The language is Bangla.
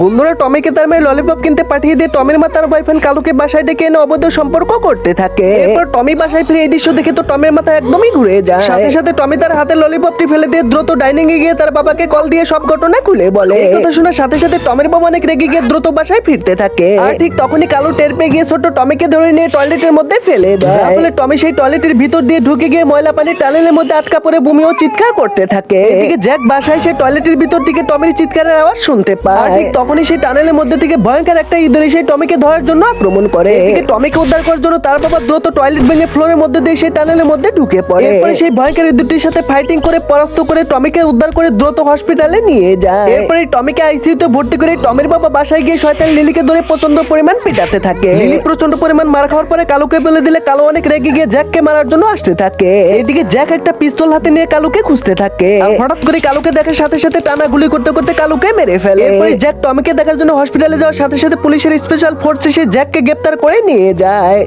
বন্ধুরা টমিকে তার মেয়ে ললিপপ কিনতে পাঠিয়ে দিয়ে টমির মা তার বয়ফ্রেন্ড কালুকে বাসায় ডেকে এনে অবৈধ সম্পর্ক করতে থাকে। এরপর টমি বাসায় ফিরে এই দৃশ্য দেখে তো টমের মাথা একদমই ঘুরে যায়। সাথে সাথে টমি তার হাতে ললিপপটি ফেলে দিয়ে দ্রুত ডাইনিং এ গিয়ে তার বাবাকে কল দিয়ে সব ঘটনা খুলে বলে। এই কথা শোনার সাথে সাথে টমের বাবা অনেক রেগে গিয়ে দ্রুত বাসায় ফিরতে থাকে। আর ঠিক তখনই কালু টের পেয়ে গিয়ে ছোট টমিকে ধরে নিয়ে টয়লেটের মধ্যে ফেলে দেয়। ফলে টমি সেই টয়লেটের ভিতর দিয়ে ঢুকে গিয়ে ময়লা পানি টানেলের মধ্যে আটকা পড়ে বমি ও চিৎকার করতে থাকে। এদিকে জ্যাক বাসায় সে টয়লেটের ভিতর থেকে টমির চিৎকারের আওয়াজ শুনতে পায়। ঠিক তখনই সেই টানেলের মধ্যে থেকে ভয়ঙ্কর একটা ইঁদুর সেই টমিকে ধরার জন্য আক্রমণ করে। এদিকে টমিকে উদ্ধার করার জন্য তার বাবা দ্রুত টয়লেট ভেঙে ফ্লোরের মধ্যে দিয়ে সেই টানেলের মধ্যে ঢুকে পড়ে। এরপরে সেই ভয়ঙ্কর ইঁদুরটির সাথে ফাইটিং করে পরাস্ত করে টমিকে উদ্ধার করে দ্রুত হসপিটালে নিয়ে যায়। এরপরে টমিকে আইসিইউতে ভর্তি করে টমির বাবা বাসায় গিয়ে শয়তান লিলিকে ধরে প্রচণ্ড পরিমাণ পিটাতে থাকে। লিলি প্রচণ্ড পরিমাণ মার খাওয়ার পরে কালুকে বলে দিলে কালো অনেক রেগে গিয়ে জ্যাককে মারার জন্য আসতে থাকে। এদিকে জ্যাক একটা পিস্তল হাতে নিয়ে কালুকে খুঁজতে থাকে। আর হঠাৎ করে কালুকে দেখার সাথে সাথে টানা গুলি করতে করতে কালুকে মেরে ফেলে। এরপরে জ্যাক টমিকে দেখার জন্য হসপিটালে যাওয়ার সাথে সাথে পুলিশের স্পেশাল ফোর্স এসে জ্যাককে গ্রেপ্তার করে নিয়ে যায়।